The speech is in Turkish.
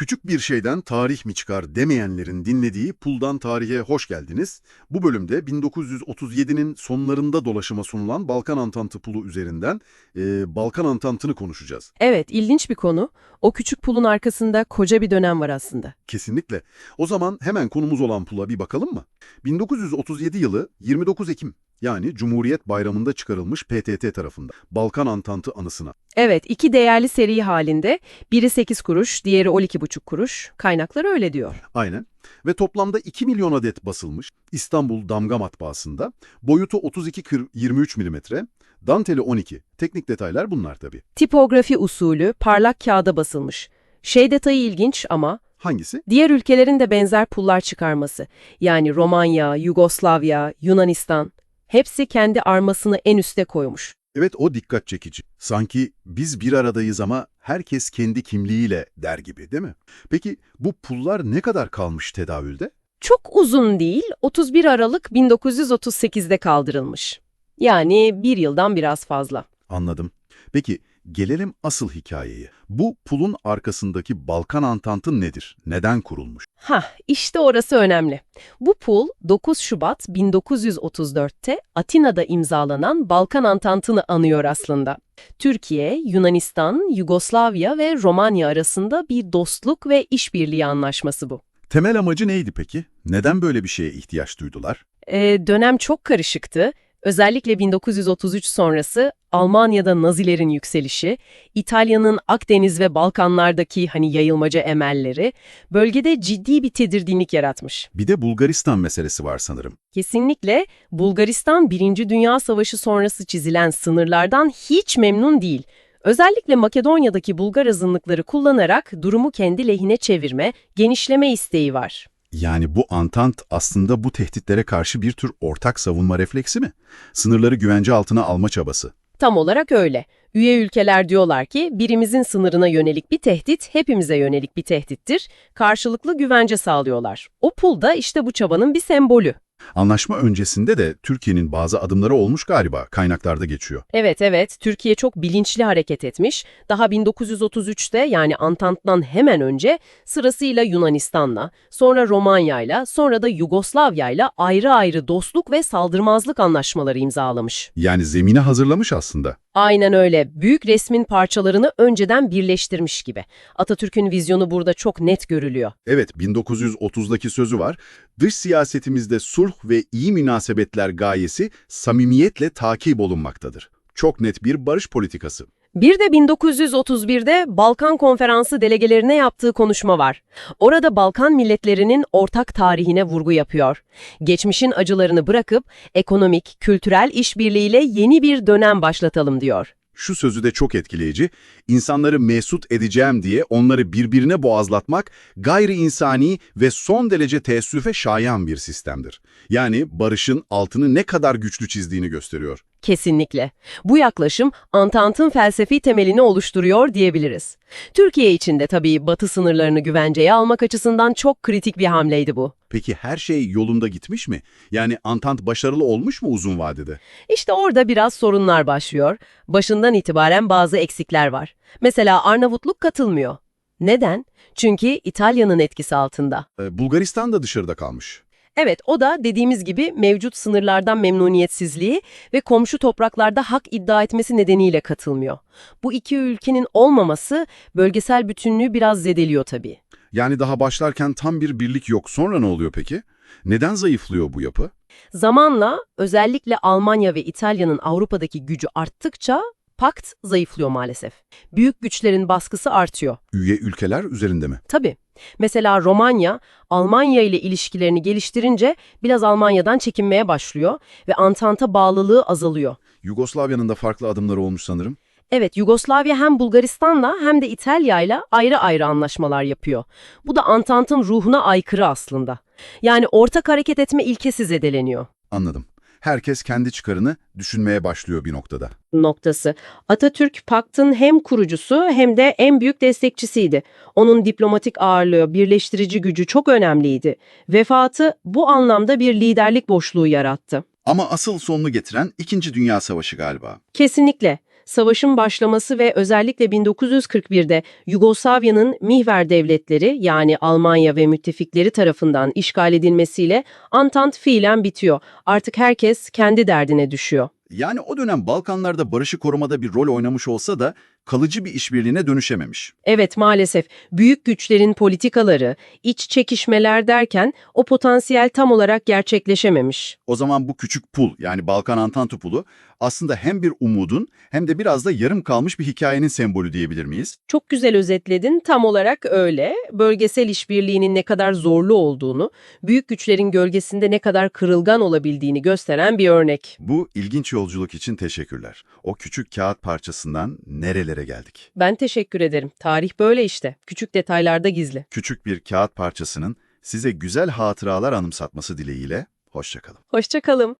Küçük bir şeyden tarih mi çıkar demeyenlerin dinlediği Puldan Tarihe hoş geldiniz. Bu bölümde 1937'nin sonlarında dolaşıma sunulan Balkan Antantı pulu üzerinden e, Balkan Antantı'nı konuşacağız. Evet, ilginç bir konu. O küçük pulun arkasında koca bir dönem var aslında. Kesinlikle. O zaman hemen konumuz olan pula bir bakalım mı? 1937 yılı 29 Ekim yani Cumhuriyet Bayramı'nda çıkarılmış PTT tarafından Balkan Antantı anısına. Evet, iki değerli seri halinde. Biri 8 kuruş, diğeri 12,5 kuruş. Kaynaklar öyle diyor. Aynen. Ve toplamda 2 milyon adet basılmış İstanbul Damga Matbaası'nda. Boyutu 32 kır 23 milimetre. Danteli 12. Teknik detaylar bunlar tabii. Tipografi usulü parlak kağıda basılmış. Şey detayı ilginç ama Hangisi? diğer ülkelerin de benzer pullar çıkarması. Yani Romanya, Yugoslavya, Yunanistan. Hepsi kendi armasını en üste koymuş. Evet o dikkat çekici. Sanki biz bir aradayız ama herkes kendi kimliğiyle der gibi değil mi? Peki bu pullar ne kadar kalmış tedavülde? Çok uzun değil, 31 Aralık 1938'de kaldırılmış. Yani bir yıldan biraz fazla. Anladım. Peki gelelim asıl hikayeye. Bu pulun arkasındaki Balkan Antantı nedir? Neden kurulmuş? Hah, işte orası önemli. Bu pul 9 Şubat 1934'te Atina'da imzalanan Balkan Antantı'nı anıyor aslında. Türkiye, Yunanistan, Yugoslavya ve Romanya arasında bir dostluk ve işbirliği anlaşması bu. Temel amacı neydi peki? Neden böyle bir şeye ihtiyaç duydular? Ee, dönem çok karışıktı. Özellikle 1933 sonrası Almanya'da Nazilerin yükselişi, İtalya'nın Akdeniz ve Balkanlardaki hani yayılmaca emelleri bölgede ciddi bir tedirginlik yaratmış. Bir de Bulgaristan meselesi var sanırım. Kesinlikle Bulgaristan Birinci Dünya Savaşı sonrası çizilen sınırlardan hiç memnun değil. Özellikle Makedonya'daki Bulgar azınlıkları kullanarak durumu kendi lehine çevirme, genişleme isteği var. Yani bu Antant aslında bu tehditlere karşı bir tür ortak savunma refleksi mi? Sınırları güvence altına alma çabası. Tam olarak öyle. Üye ülkeler diyorlar ki birimizin sınırına yönelik bir tehdit hepimize yönelik bir tehdittir. Karşılıklı güvence sağlıyorlar. O pul da işte bu çabanın bir sembolü. Anlaşma öncesinde de Türkiye'nin bazı adımları olmuş galiba, kaynaklarda geçiyor. Evet evet, Türkiye çok bilinçli hareket etmiş. Daha 1933'te yani Antant'tan hemen önce sırasıyla Yunanistan'la, sonra Romanya'yla, sonra da Yugoslavya'yla ayrı ayrı dostluk ve saldırmazlık anlaşmaları imzalamış. Yani zemini hazırlamış aslında. Aynen öyle. Büyük resmin parçalarını önceden birleştirmiş gibi. Atatürk'ün vizyonu burada çok net görülüyor. Evet, 1930'daki sözü var. Dış siyasetimizde sulh ve iyi münasebetler gayesi samimiyetle takip olunmaktadır. Çok net bir barış politikası. Bir de 1931'de Balkan Konferansı delegelerine yaptığı konuşma var. Orada Balkan milletlerinin ortak tarihine vurgu yapıyor. Geçmişin acılarını bırakıp ekonomik, kültürel işbirliğiyle yeni bir dönem başlatalım diyor. Şu sözü de çok etkileyici. İnsanları mesut edeceğim diye onları birbirine boğazlatmak gayri insani ve son derece teessüfe şayan bir sistemdir. Yani barışın altını ne kadar güçlü çizdiğini gösteriyor. Kesinlikle. Bu yaklaşım Antant'ın felsefi temelini oluşturuyor diyebiliriz. Türkiye için de tabii Batı sınırlarını güvenceye almak açısından çok kritik bir hamleydi bu. Peki her şey yolunda gitmiş mi? Yani Antant başarılı olmuş mu uzun vadede? İşte orada biraz sorunlar başlıyor. Başından itibaren bazı eksikler var. Mesela Arnavutluk katılmıyor. Neden? Çünkü İtalya'nın etkisi altında. Ee, Bulgaristan da dışarıda kalmış. Evet, o da dediğimiz gibi mevcut sınırlardan memnuniyetsizliği ve komşu topraklarda hak iddia etmesi nedeniyle katılmıyor. Bu iki ülkenin olmaması bölgesel bütünlüğü biraz zedeliyor tabii. Yani daha başlarken tam bir birlik yok. Sonra ne oluyor peki? Neden zayıflıyor bu yapı? Zamanla özellikle Almanya ve İtalya'nın Avrupa'daki gücü arttıkça pakt zayıflıyor maalesef. Büyük güçlerin baskısı artıyor. Üye ülkeler üzerinde mi? Tabii. Mesela Romanya, Almanya ile ilişkilerini geliştirince biraz Almanya'dan çekinmeye başlıyor ve Antant'a bağlılığı azalıyor. Yugoslavya'nın da farklı adımları olmuş sanırım. Evet, Yugoslavya hem Bulgaristan'la hem de İtalya'yla ayrı ayrı anlaşmalar yapıyor. Bu da Antant'ın ruhuna aykırı aslında. Yani ortak hareket etme ilkesi zedeleniyor. Anladım. Herkes kendi çıkarını düşünmeye başlıyor bir noktada. noktası. Atatürk paktın hem kurucusu hem de en büyük destekçisiydi. Onun diplomatik ağırlığı, birleştirici gücü çok önemliydi. Vefatı bu anlamda bir liderlik boşluğu yarattı. Ama asıl sonunu getiren İkinci Dünya Savaşı galiba. Kesinlikle. Savaşın başlaması ve özellikle 1941'de Yugoslavya'nın mihver devletleri yani Almanya ve müttefikleri tarafından işgal edilmesiyle Antant fiilen bitiyor. Artık herkes kendi derdine düşüyor. Yani o dönem Balkanlarda barışı korumada bir rol oynamış olsa da kalıcı bir işbirliğine dönüşememiş. Evet maalesef büyük güçlerin politikaları, iç çekişmeler derken o potansiyel tam olarak gerçekleşememiş. O zaman bu küçük pul yani Balkan Antantu pulu aslında hem bir umudun hem de biraz da yarım kalmış bir hikayenin sembolü diyebilir miyiz? Çok güzel özetledin. Tam olarak öyle. Bölgesel işbirliğinin ne kadar zorlu olduğunu, büyük güçlerin gölgesinde ne kadar kırılgan olabildiğini gösteren bir örnek. Bu ilginç yolculuk için teşekkürler. O küçük kağıt parçasından nerelere geldik? Ben teşekkür ederim. Tarih böyle işte. Küçük detaylarda gizli. Küçük bir kağıt parçasının size güzel hatıralar anımsatması dileğiyle hoşçakalın. Hoşça kalın.